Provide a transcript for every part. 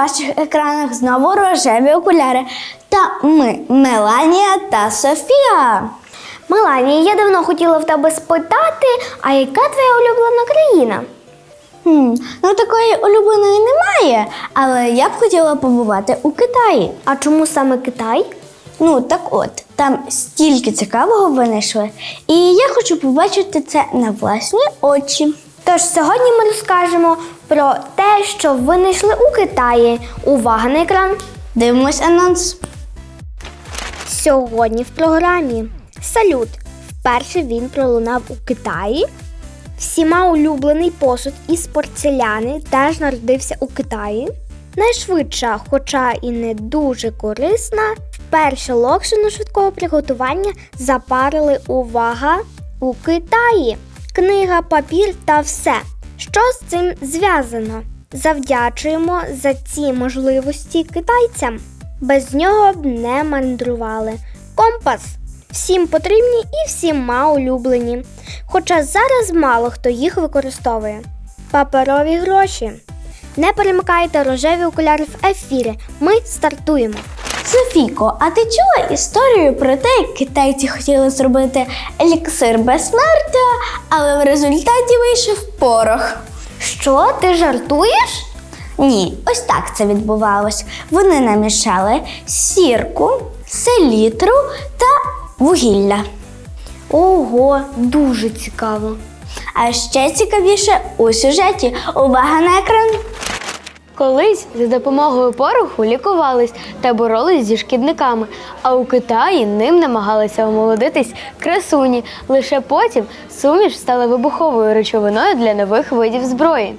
Ваших екранах знову рожеві окуляри. Та ми Меланія та Софія. Меланія, я давно хотіла в тебе спитати, а яка твоя улюблена країна? Хм, ну такої улюбленої немає, але я б хотіла побувати у Китаї. А чому саме Китай? Ну так от, там стільки цікавого винайшли, і я хочу побачити це на власні очі. Тож сьогодні ми розкажемо про те, що винайшли у Китаї. Увага на екран! Дивимось анонс. Сьогодні в програмі Салют. Вперше він пролунав у Китаї. Всіма улюблений посуд із порцеляни теж народився у Китаї. Найшвидша, хоча і не дуже корисна, вперше локшину швидкого приготування запарили увага у Китаї. Книга, папір та все. Що з цим зв'язано? Завдячуємо за ці можливості китайцям. Без нього б не мандрували. Компас всім потрібні і всіма улюблені. Хоча зараз мало хто їх використовує. Паперові гроші. Не перемикайте рожеві окуляри в ефірі. Ми стартуємо. Софійко, а ти чула історію про те, як китайці хотіли зробити еліксир безсмертя, але в результаті вийшов порох. Що, ти жартуєш? Ні, ось так це відбувалось. Вони намішали сірку, селітру та вугілля. Ого, дуже цікаво. А ще цікавіше у сюжеті. Увага на екран! Колись за допомогою пороху лікувались та боролись зі шкідниками, а у Китаї ним намагалися омолодитись красуні. Лише потім суміш стала вибуховою речовиною для нових видів зброї.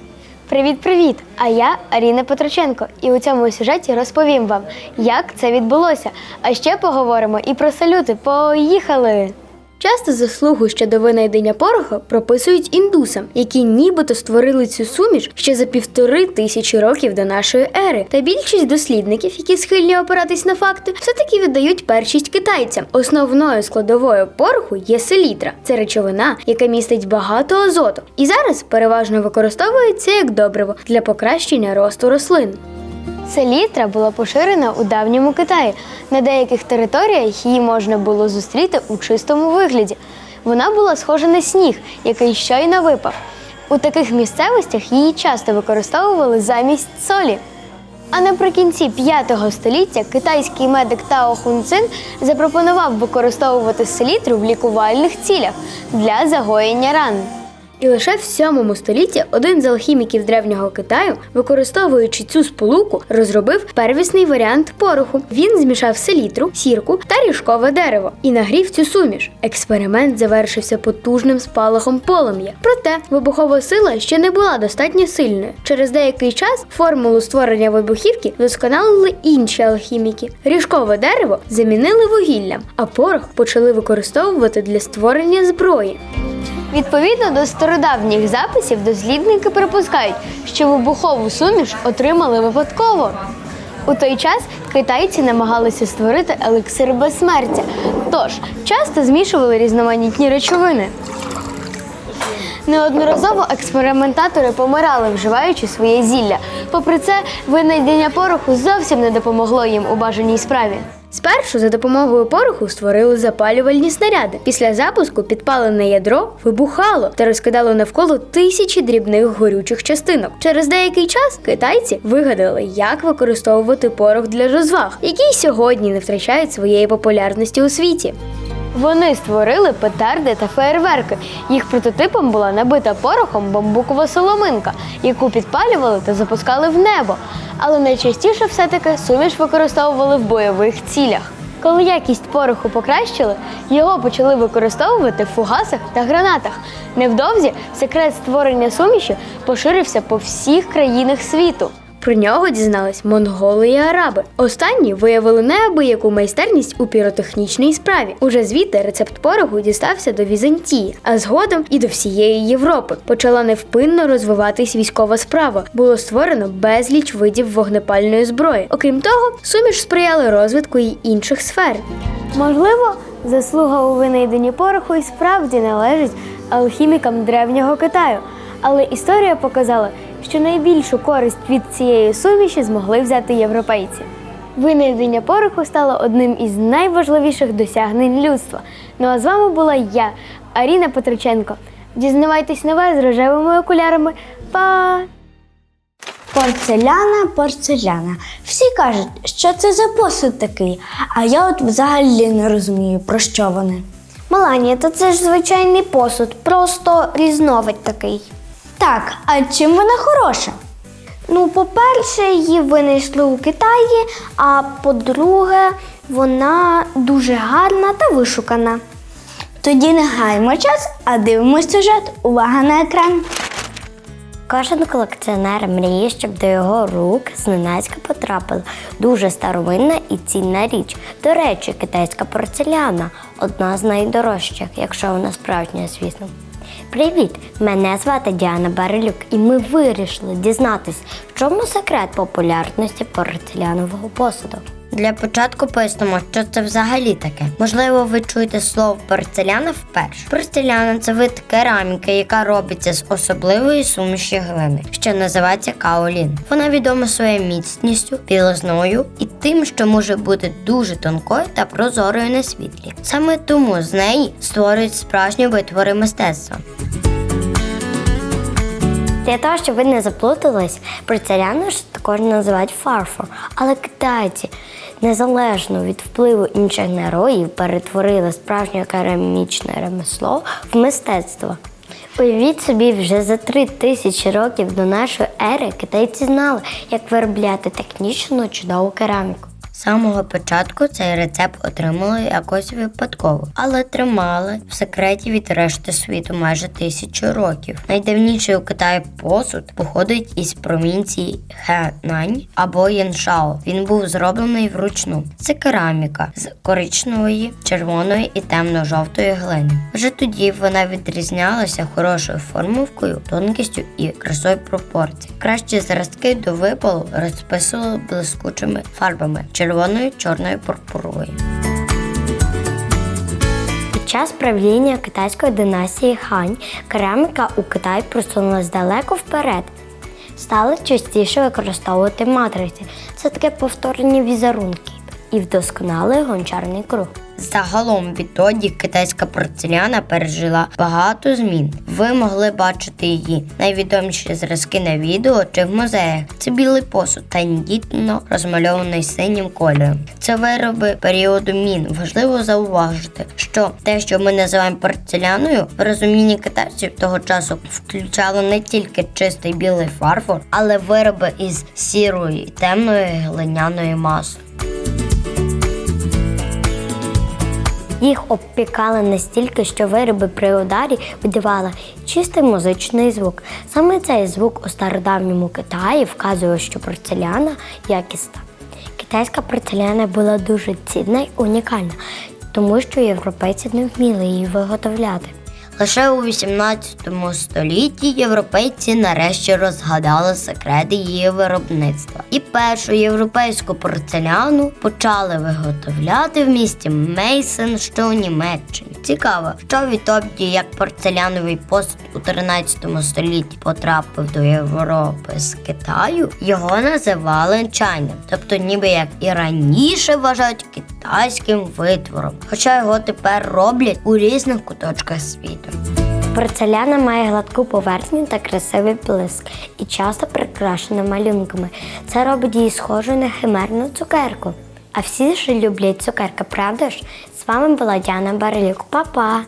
Привіт-привіт! А я Аріна Петроченко, і у цьому сюжеті розповім вам, як це відбулося. А ще поговоримо і про салюти. Поїхали! Часто заслугу щодо винайдення пороху прописують індусам, які нібито створили цю суміш ще за півтори тисячі років до нашої ери. Та більшість дослідників, які схильні опиратись на факти, все-таки віддають першість китайцям. Основною складовою пороху є селітра. Це речовина, яка містить багато азоту, і зараз переважно використовується як добриво для покращення росту рослин. Селітра була поширена у давньому Китаї. На деяких територіях її можна було зустріти у чистому вигляді. Вона була схожа на сніг, який щойно випав. У таких місцевостях її часто використовували замість солі. А наприкінці 5 століття китайський медик Тао Хун Цин запропонував використовувати селітру в лікувальних цілях для загоєння ран. І лише в 7 столітті один з алхіміків древнього Китаю, використовуючи цю сполуку, розробив первісний варіант пороху. Він змішав селітру, сірку та ріжкове дерево і нагрів цю суміш. Експеримент завершився потужним спалахом полум'я. Проте вибухова сила ще не була достатньо сильною. Через деякий час формулу створення вибухівки досконалили інші алхіміки. Ріжкове дерево замінили вугіллям, а порох почали використовувати для створення зброї. Відповідно до стародавніх записів, дослідники припускають, що вибухову суміш отримали випадково. У той час китайці намагалися створити елексир безсмертя, тож часто змішували різноманітні речовини. Неодноразово експериментатори помирали, вживаючи своє зілля. Попри це, винайдення пороху зовсім не допомогло їм у бажаній справі. Спершу за допомогою пороху створили запалювальні снаряди. Після запуску підпалене ядро вибухало та розкидало навколо тисячі дрібних горючих частинок. Через деякий час китайці вигадали, як використовувати порох для розваг, який сьогодні не втрачають своєї популярності у світі. Вони створили петарди та феєрверки. Їх прототипом була набита порохом бамбукова соломинка, яку підпалювали та запускали в небо. Але найчастіше все-таки суміш використовували в бойових цілях. Коли якість пороху покращили, його почали використовувати в фугасах та гранатах. Невдовзі секрет створення суміші поширився по всіх країнах світу. Про нього дізнались монголи і араби. Останні виявили неабияку майстерність у піротехнічній справі. Уже звідти рецепт пороху дістався до Візантії, а згодом і до всієї Європи. Почала невпинно розвиватись військова справа. Було створено безліч видів вогнепальної зброї. Окрім того, суміш сприяли розвитку й інших сфер. Можливо, заслуга у винайденні пороху і справді належить алхімікам древнього Китаю. Але історія показала, що найбільшу користь від цієї суміші змогли взяти європейці. Винайдення пороху стало одним із найважливіших досягнень людства. Ну а з вами була я, Аріна Петриченко. Дізнавайтесь нове з рожевими окулярами. Па! Порцеляна, порцеляна. Всі кажуть, що це за посуд такий, а я от взагалі не розумію, про що вони. Меланія, то це ж звичайний посуд, просто різновид такий. Так, а чим вона хороша? Ну, по-перше, її винайшли у Китаї, а по-друге, вона дуже гарна та вишукана. Тоді не гаймо час, а дивимось сюжет. Увага на екран. Кожен колекціонер мріє, щоб до його рук зненацька потрапила дуже старовинна і цінна річ. До речі, китайська порцеляна одна з найдорожчих, якщо вона справжня, звісно. Привіт! Мене звати Діана Барилюк, і ми вирішили дізнатись, в чому секрет популярності порцелянового посуду. Для початку пояснимо, що це взагалі таке. Можливо, ви чуєте слово порцеляна вперше. Порцеляна це вид кераміки, яка робиться з особливої суміші глини, що називається каолін. Вона відома своєю міцністю, білизною і тим, що може бути дуже тонкою та прозорою на світлі. Саме тому з неї створюють справжні витвори мистецтва. Для того, щоб ви не заплутались, порцеляну ж також називають фарфор. Але китайці, незалежно від впливу інших народів, перетворили справжнє керамічне ремесло в мистецтво. Уявіть собі, вже за три тисячі років до нашої ери китайці знали, як виробляти технічно чудову кераміку. З самого початку цей рецепт отримали якось випадково, але тримали в секреті від решти світу майже тисячу років. Найдавніший у Китаї посуд походить із провінції Хенань або Яншао. Він був зроблений вручну. Це кераміка з коричневої, червоної і темно-жовтої глини. Вже тоді вона відрізнялася хорошою формовкою, тонкістю і красою пропорцій. Кращі зразки до випалу розписували блискучими фарбами червоною, чорною, пурпуровою. Під час правління китайської династії Хань кераміка у Китаї просунулась далеко вперед. Стали частіше використовувати матриці. Це таке повторені візерунків і вдосконалий гончарний круг. Загалом відтоді китайська порцеляна пережила багато змін. Ви могли бачити її найвідоміші зразки на відео чи в музеях. Це білий посуд, тендітно розмальований синім кольором. Це вироби періоду мін. Важливо зауважити, що те, що ми називаємо порцеляною, в розумінні китайців того часу включало не тільки чистий білий фарфор, але вироби із сірої темної глиняної маси. Їх обпікали настільки, що вироби при ударі видавали чистий музичний звук. Саме цей звук у стародавньому Китаї вказує, що порцеляна якісна. Китайська порцеляна була дуже цінна й унікальна, тому що європейці не вміли її виготовляти. Лише у 18 столітті європейці нарешті розгадали секрети її виробництва. І першу європейську порцеляну почали виготовляти в місті Мейсен, що у Німеччині. Цікаво, що відтоді як порцеляновий посуд у 13 столітті потрапив до Європи з Китаю, його називали чайним, тобто ніби як і раніше вважають китайським витвором, хоча його тепер роблять у різних куточках світу. Порцеляна має гладку поверхню та красивий блиск і часто прикрашена малюнками. Це робить її схожою на химерну цукерку. А всі ж люблять цукерки, правда ж? З вами була Діана Барилюк. Па-па!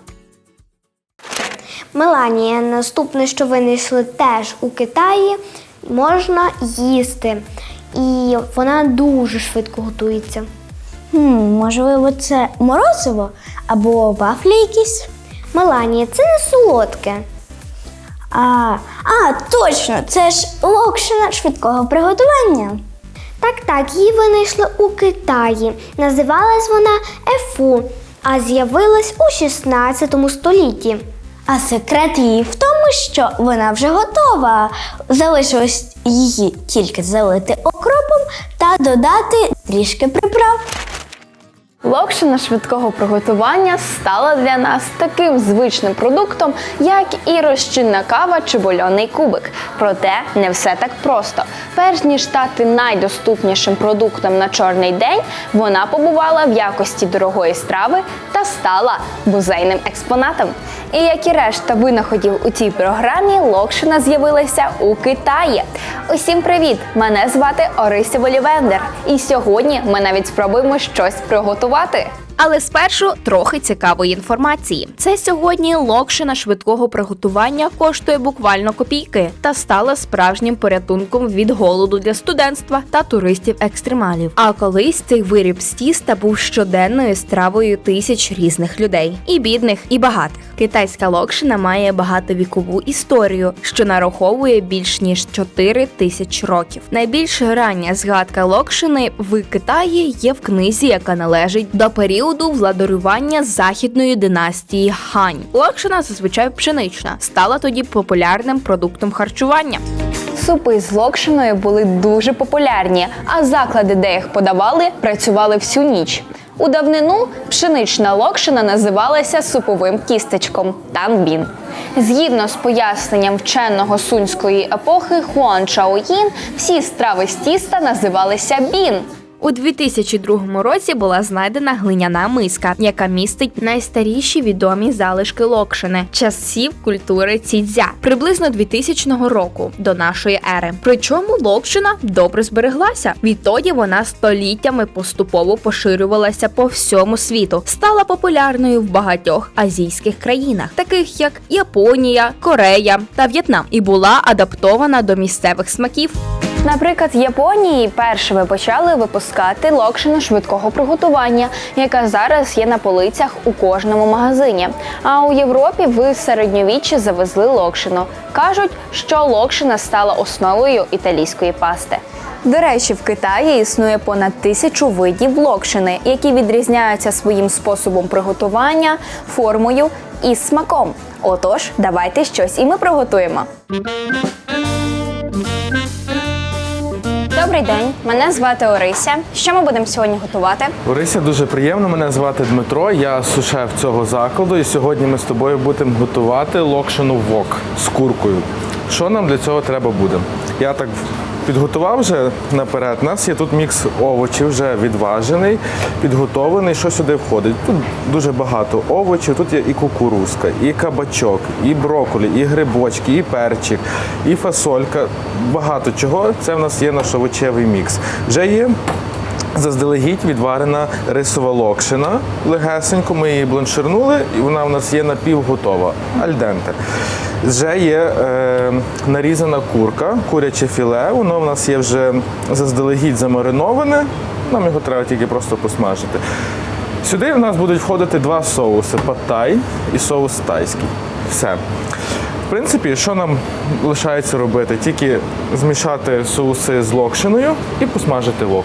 Меланія, наступне, що винайшли теж у Китаї, можна їсти. І вона дуже швидко готується. Хм, можливо, це морозиво або вафлі якісь? Меланія, це не солодке. А, а, точно, це ж локшина швидкого приготування. Так, так, її винайшли у Китаї. Називалась вона ефу, а з'явилась у 16 столітті. А секрет її в тому, що вона вже готова. Залишилось її тільки залити окропом та додати трішки приправ. Локшина швидкого приготування стала для нас таким звичним продуктом, як і розчинна кава чи бульонний кубик. Проте не все так просто. Перш ніж стати найдоступнішим продуктом на чорний день, вона побувала в якості дорогої страви та стала музейним експонатом. І як і решта винаходів у цій програмі, локшина з'явилася у Китаї. Усім привіт! Мене звати Орися Волівендер. І сьогодні ми навіть спробуємо щось приготувати. приготувати. Але спершу трохи цікавої інформації. Це сьогодні локшина швидкого приготування коштує буквально копійки та стала справжнім порятунком від голоду для студентства та туристів-екстремалів. А колись цей виріб з тіста був щоденною стравою тисяч різних людей, і бідних, і багатих. Китайська локшина має багатовікову історію, що нараховує більш ніж 4 тисяч років. Найбільш рання згадка локшини в Китаї є в книзі, яка належить до періоду владарювання західної династії Хань. Локшина зазвичай пшенична, стала тоді популярним продуктом харчування. Супи з локшиною були дуже популярні, а заклади, де їх подавали, працювали всю ніч. У давнину пшенична локшина називалася суповим тістечком танбін. Згідно з поясненням вченого сунської епохи Хуан Чаоїн, всі страви з тіста називалися бін. У 2002 році була знайдена глиняна миска, яка містить найстаріші відомі залишки локшини часів культури цідзя, приблизно 2000 року до нашої ери. Причому локшина добре збереглася. Відтоді вона століттями поступово поширювалася по всьому світу, стала популярною в багатьох азійських країнах, таких як Японія, Корея та В'єтнам, і була адаптована до місцевих смаків. Наприклад, в Японії першими почали випускати локшину швидкого приготування, яка зараз є на полицях у кожному магазині. А у Європі в середньовіччі завезли локшину. Кажуть, що локшина стала основою італійської пасти. До речі, в Китаї існує понад тисячу видів локшини, які відрізняються своїм способом приготування, формою і смаком. Отож, давайте щось і ми приготуємо. Добрий день, мене звати Орися. Що ми будемо сьогодні готувати? Орися, дуже приємно. Мене звати Дмитро. Я сушеф цього закладу. І сьогодні ми з тобою будемо готувати локшину вок з куркою. Що нам для цього треба буде? Я так підготував вже наперед. У нас є тут мікс овочів, вже відважений, підготовлений. Що сюди входить? Тут дуже багато овочів. Тут є і кукурузка, і кабачок, і брокколі, і грибочки, і перчик, і фасолька. Багато чого. Це в нас є наш овочевий мікс. Вже є Заздалегідь відварена рисова локшина. Легесенько ми її бланширнули, і вона у нас є напівготова, альденте. Вже є е, нарізана курка, куряче філе. Воно в нас є вже заздалегідь замариноване. Нам його треба тільки просто посмажити. Сюди в нас будуть входити два соуси паттай і соус тайський. Все. В принципі, що нам лишається робити? Тільки змішати соуси з локшиною і посмажити вок.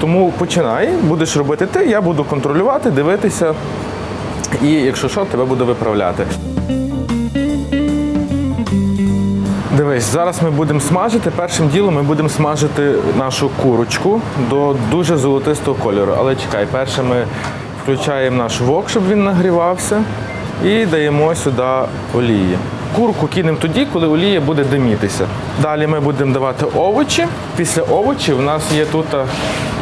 Тому починай, будеш робити ти, я буду контролювати, дивитися. І якщо що, тебе буду виправляти. Дивись, зараз ми будемо смажити. Першим ділом ми будемо смажити нашу курочку до дуже золотистого кольору. Але чекай, перше ми включаємо наш вок, щоб він нагрівався, і даємо сюди олії. Курку кинемо тоді, коли олія буде димітися. Далі ми будемо давати овочі. Після овочів у нас є тут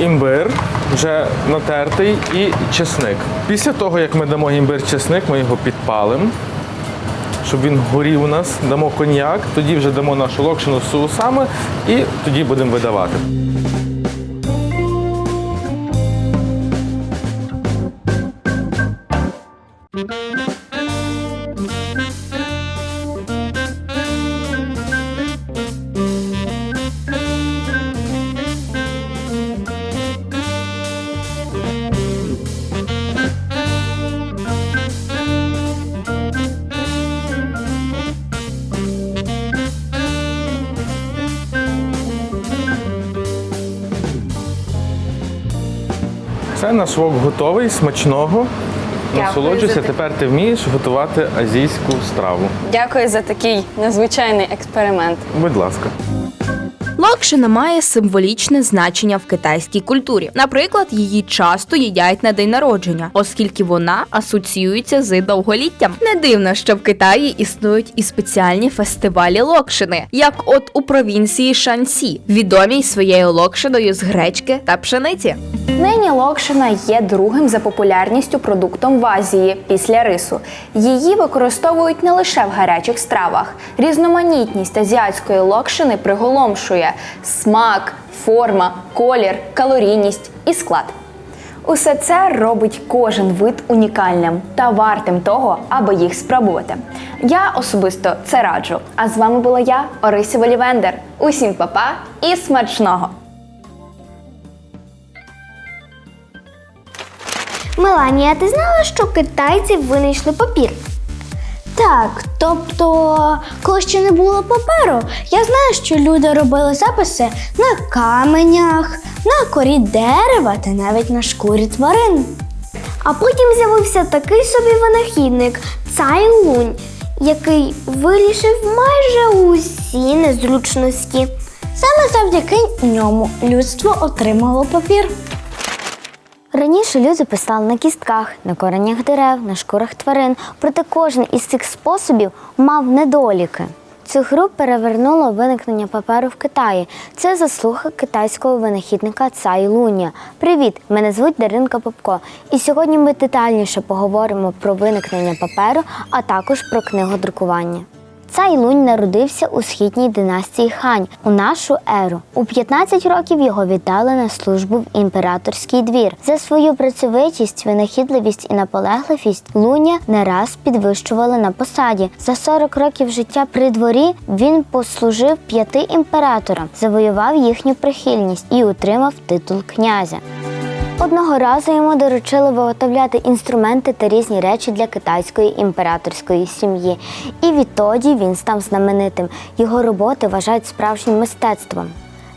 імбир, вже натертий, і чесник. Після того, як ми дамо імбир чесник, ми його підпалимо щоб він горів у нас, дамо коньяк, тоді вже дамо нашу локшину з соусами і тоді будемо видавати. Все, наш вок готовий, смачного. Насолоджуйся, за те- тепер ти вмієш готувати азійську страву. Дякую за такий незвичайний експеримент. Будь ласка. Локшина має символічне значення в китайській культурі. Наприклад, її часто їдять на день народження, оскільки вона асоціюється з довголіттям. Не дивно, що в Китаї існують і спеціальні фестивалі локшини, як от у провінції Шансі, відомій своєю локшиною з гречки та пшениці. Нині локшина є другим за популярністю продуктом в Азії після рису. Її використовують не лише в гарячих стравах. Різноманітність азіатської локшини приголомшує смак, форма, колір, калорійність і склад. Усе це робить кожен вид унікальним та вартим того, аби їх спробувати. Я особисто це раджу. А з вами була я, Орися Волівендер. Усім па-па і смачного! Меланія, ти знала, що китайці винайшли папір? Так, тобто, коли ще не було паперу, я знаю, що люди робили записи на каменях, на корі дерева та навіть на шкурі тварин. А потім з'явився такий собі винахідник Цай Лунь, який вирішив майже усі незручності. Саме завдяки ньому людство отримало папір. Раніше люди писали на кістках, на коренях дерев, на шкурах тварин, проте кожен із цих способів мав недоліки. Цю гру перевернуло виникнення паперу в Китаї. Це заслуга китайського винахідника Цай Луня. Привіт! Мене звуть Даринка Попко. І сьогодні ми детальніше поговоримо про виникнення паперу, а також про книгодрукування. Цай Лунь народився у східній династії Хань у нашу еру. У 15 років його віддали на службу в імператорський двір. За свою працьовитість, винахідливість і наполегливість Луня не раз підвищували на посаді. За 40 років життя при дворі він послужив п'яти імператорам, завоював їхню прихильність і отримав титул князя. Одного разу йому доручили виготовляти інструменти та різні речі для китайської імператорської сім'ї. І відтоді він став знаменитим. Його роботи вважають справжнім мистецтвом.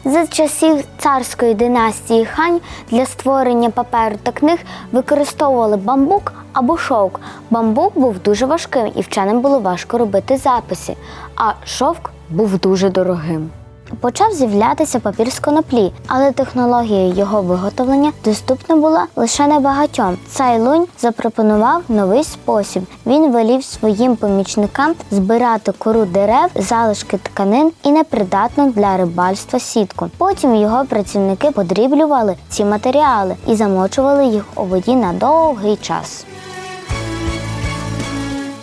За часів царської династії Хань для створення паперу та книг використовували бамбук або шовк. Бамбук був дуже важким і вченим було важко робити записи, а шовк був дуже дорогим. Почав з'являтися папір з коноплі, але технологія його виготовлення доступна була лише небагатьом. Цай Лунь запропонував новий спосіб. Він велів своїм помічникам збирати кору дерев, залишки тканин і непридатну для рибальства сітку. Потім його працівники подріблювали ці матеріали і замочували їх у воді на довгий час.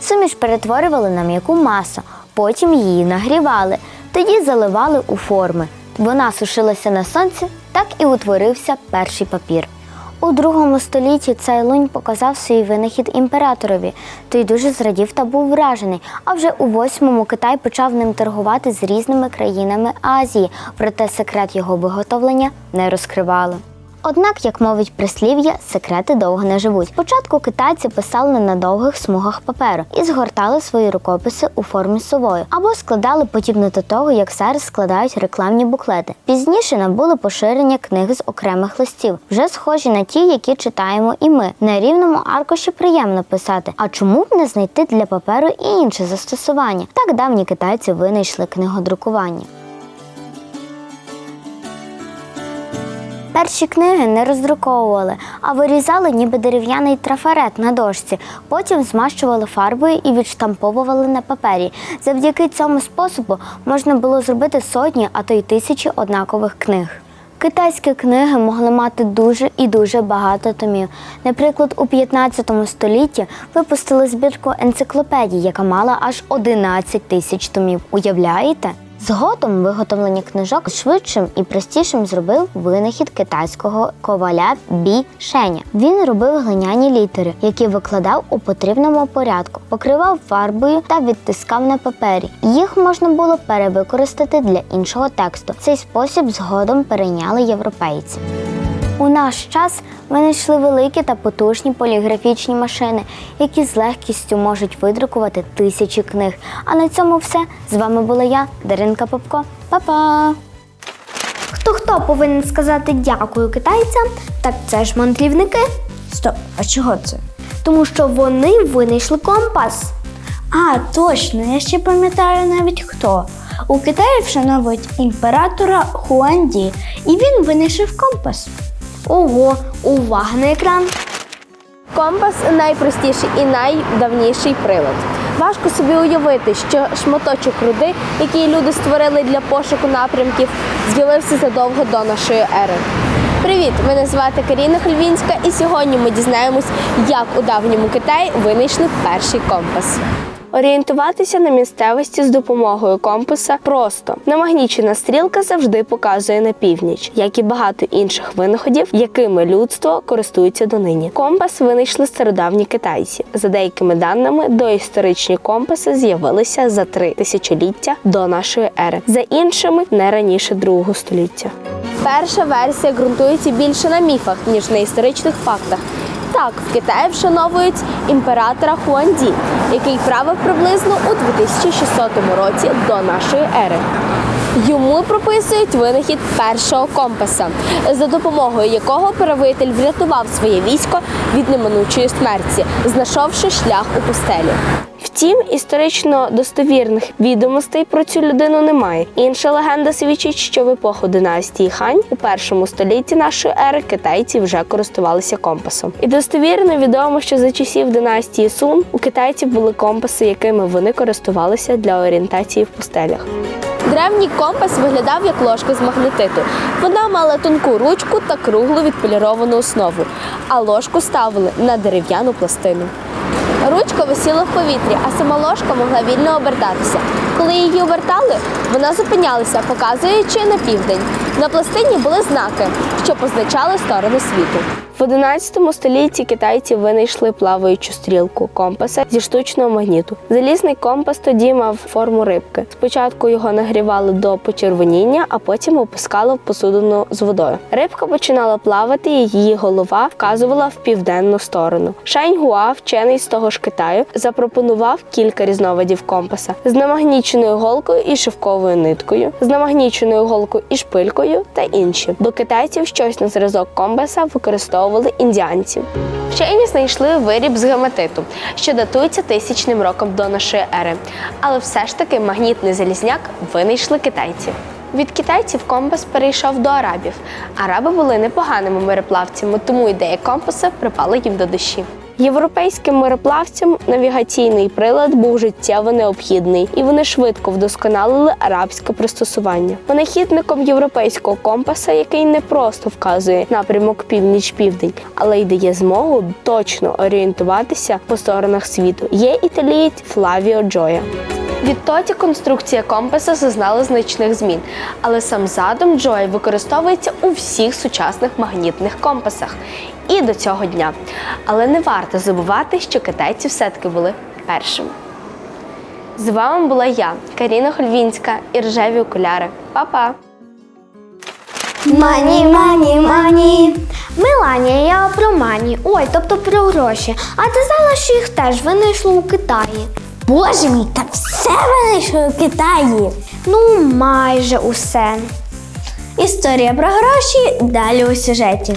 Суміш перетворювали на м'яку масу, потім її нагрівали, тоді заливали у форми. Вона сушилася на сонці, так і утворився перший папір. У другому столітті Цайлунь показав свій винахід імператорові. Той дуже зрадів та був вражений. А вже у восьмому Китай почав ним торгувати з різними країнами Азії, проте секрет його виготовлення не розкривали. Однак, як мовить прислів'я, секрети довго не живуть. Спочатку китайці писали на довгих смугах паперу і згортали свої рукописи у формі совою, або складали подібно до того, як зараз складають рекламні буклети. Пізніше набули поширення книги з окремих листів, вже схожі на ті, які читаємо і ми. На рівному аркуші приємно писати. А чому б не знайти для паперу і інше застосування? Так давні китайці винайшли книгодрукування. Перші книги не роздруковували, а вирізали ніби дерев'яний трафарет на дошці, потім змащували фарбою і відштамповували на папері. Завдяки цьому способу можна було зробити сотні, а то й тисячі однакових книг. Китайські книги могли мати дуже і дуже багато томів. Наприклад, у 15 столітті випустили збірку енциклопедій, яка мала аж 11 тисяч томів. Уявляєте? Згодом виготовлення книжок швидшим і простішим зробив винахід китайського коваля Бі Шеня. Він робив глиняні літери, які викладав у потрібному порядку, покривав фарбою та відтискав на папері. Їх можна було перевикористати для іншого тексту. Цей спосіб згодом перейняли європейці. У наш час винайшли великі та потужні поліграфічні машини, які з легкістю можуть видрукувати тисячі книг. А на цьому все. З вами була я, Даринка Попко. Па-па! Хто хто повинен сказати дякую китайцям, так це ж мандрівники, Стоп, а чого це? тому що вони винайшли компас. А, точно, я ще пам'ятаю навіть хто. У Китаї вшановують імператора Хуанді, і він винайшов компас. Ого, увага на екран. Компас найпростіший і найдавніший прилад. Важко собі уявити, що шматочок руди, який люди створили для пошуку напрямків, з'явився задовго до нашої ери. Привіт! Мене звати Каріна Хольвінська, і сьогодні ми дізнаємось, як у давньому Китаї винайшли перший компас. Орієнтуватися на місцевості з допомогою компаса просто. Намагнічена стрілка завжди показує на північ, як і багато інших винаходів, якими людство користується донині. Компас винайшли стародавні китайці. За деякими даними, доісторичні компаси з'явилися за три тисячоліття до нашої ери, за іншими не раніше другого століття. Перша версія ґрунтується більше на міфах, ніж на історичних фактах. Так, в Китаї вшановують імператора Хуанді, який правив приблизно у 2600 році до нашої ери. Йому прописують винахід першого компаса, за допомогою якого правитель врятував своє військо від неминучої смерті, знайшовши шлях у пустелі. Втім, історично достовірних відомостей про цю людину немає. Інша легенда свідчить, що в епоху династії Хань у першому столітті нашої ери китайці вже користувалися компасом. І достовірно відомо, що за часів династії Сун у китайців були компаси, якими вони користувалися для орієнтації в пустелях. Древній компас виглядав як ложка з магнетиту. Вона мала тонку ручку та круглу відполіровану основу, а ложку ставили на дерев'яну пластину. Ручка висіла в повітрі, а сама ложка могла вільно обертатися. Коли її обертали, вона зупинялася, показуючи на південь. На пластині були знаки, що позначали сторони світу. В 11 столітті китайці винайшли плаваючу стрілку компаса зі штучного магніту. Залізний компас тоді мав форму рибки. Спочатку його нагрівали до почервоніння, а потім опускали в посудину з водою. Рибка починала плавати, і її голова вказувала в південну сторону. Шань Гуа, вчений з того ж Китаю, запропонував кілька різновидів компаса з намагніченою голкою і шовковою ниткою, з намагніченою голкою і шпилькою та інші. До китайців щось на зразок компаса використовували індіанці. Вчені знайшли виріб з гематиту, що датується тисячним роком до нашої ери. Але все ж таки магнітний залізняк винайшли китайці. Від китайців компас перейшов до арабів. Араби були непоганими мореплавцями, тому ідея компаса припала їм до душі. Європейським мореплавцям навігаційний прилад був життєво необхідний, і вони швидко вдосконалили арабське пристосування. Винахідником європейського компаса, який не просто вказує напрямок північ-південь, але й дає змогу точно орієнтуватися по сторонах світу. Є італієць Флавіо Джоя. Відтоді конструкція компаса зазнала значних змін, але сам задум Джої використовується у всіх сучасних магнітних компасах і до цього дня. Але не варто забувати, що китайці все-таки були першими. З вами була я, Каріна Хольвінська і рожеві окуляри. Па-па! Мані, мані, мані. Меланія, я про мані. Ой, тобто про гроші. А ти знала, що їх теж винайшли у Китаї? Боже мій, та все винайшли у Китаї. Ну, майже усе. Історія про гроші далі у сюжеті.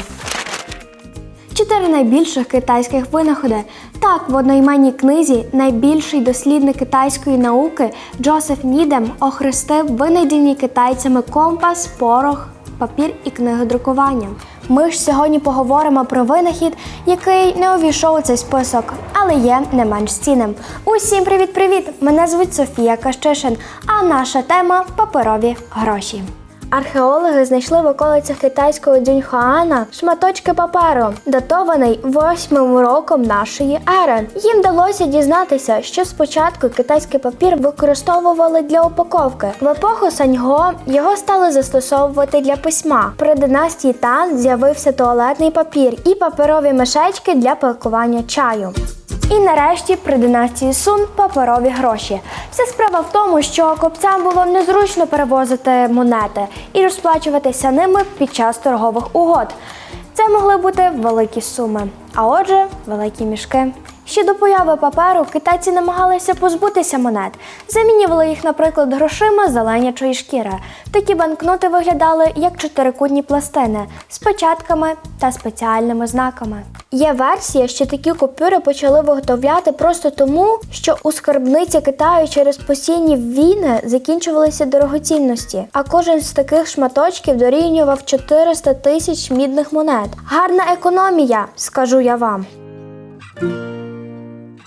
Чотири найбільших китайських винаходи. Так, в одноіменній книзі найбільший дослідник китайської науки Джозеф Нідем охрестив винайдені китайцями компас, порох, папір і книгодрукування. Ми ж сьогодні поговоримо про винахід, який не увійшов у цей список, але є не менш цінним. Усім привіт-привіт! Мене звуть Софія Кащишин, а наша тема паперові гроші. Археологи знайшли в околицях китайського Дзюньхуана шматочки паперу, датований 8 роком нашої ери. Їм вдалося дізнатися, що спочатку китайський папір використовували для упаковки. В епоху Саньго його стали застосовувати для письма. При династії Тан з'явився туалетний папір і паперові мешечки для пакування чаю. І нарешті при династії Сун паперові гроші. Вся справа в тому, що копцям було незручно перевозити монети і розплачуватися ними під час торгових угод. Це могли бути великі суми, а отже, великі мішки. Ще до появи паперу китайці намагалися позбутися монет, замінювали їх, наприклад, грошима з оленячої шкіри. Такі банкноти виглядали як чотирикутні пластини з печатками та спеціальними знаками. Є версія, що такі купюри почали виготовляти просто тому, що у скарбниці Китаю через постійні війни закінчувалися дорогоцінності, а кожен з таких шматочків дорівнював 400 тисяч мідних монет. Гарна економія, скажу я вам.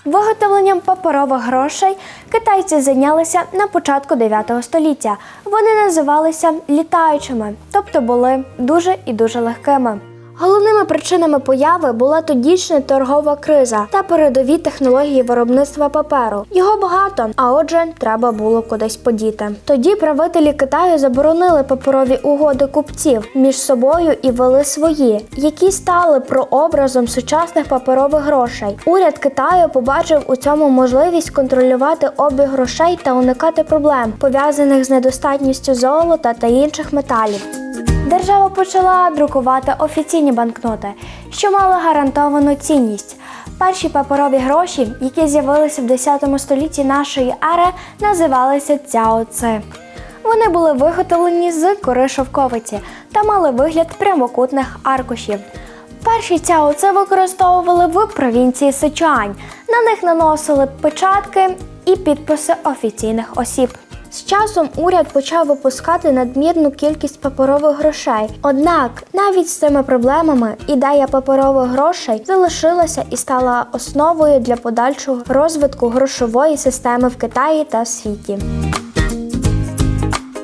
Виготовленням паперових грошей китайці зайнялися на початку 9 століття. Вони називалися літаючими, тобто були дуже і дуже легкими. Головними причинами появи була тодішня торгова криза та передові технології виробництва паперу. Його багато, а отже, треба було кудись подіти. Тоді правителі Китаю заборонили паперові угоди купців між собою і вели свої, які стали прообразом сучасних паперових грошей. Уряд Китаю побачив у цьому можливість контролювати обіг грошей та уникати проблем, пов'язаних з недостатністю золота та інших металів. Держава почала друкувати офіційні банкноти, що мали гарантовану цінність. Перші паперові гроші, які з'явилися в 10 столітті нашої ери, називалися цяоци. Вони були виготовлені з кори шовковиці та мали вигляд прямокутних аркушів. Перші цяоци використовували в провінції Сичуань. На них наносили печатки і підписи офіційних осіб. З часом уряд почав випускати надмірну кількість паперових грошей. Однак, навіть з цими проблемами ідея паперових грошей залишилася і стала основою для подальшого розвитку грошової системи в Китаї та в світі.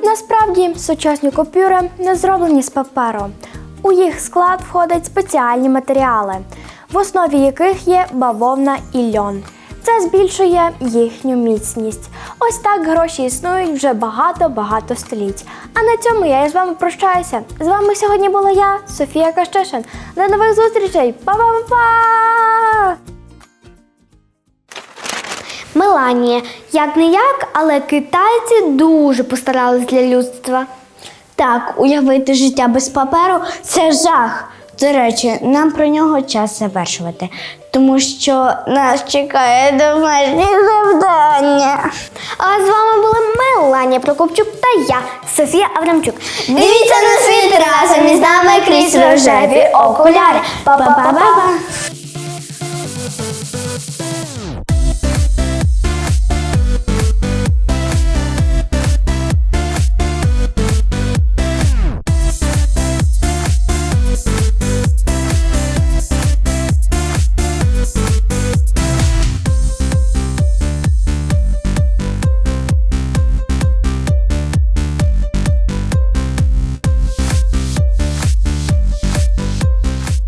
Насправді сучасні купюри не зроблені з паперу. У їх склад входять спеціальні матеріали, в основі яких є бавовна і льон. Це збільшує їхню міцність. Ось так гроші існують вже багато-багато століть. А на цьому я з вами прощаюся. З вами сьогодні була я, Софія Кащишин. До нових зустрічей! Па-па-па! Меланія, як не як, але китайці дуже постарались для людства. Так, уявити життя без паперу це жах. До речі, нам про нього час завершувати, тому що нас чекає домашнє завдання. А з вами була Меланія Прокопчук та я, Софія Аврамчук. Дивіться на світ разом із нами крізь рожеві окуляри. Па-па-па-па.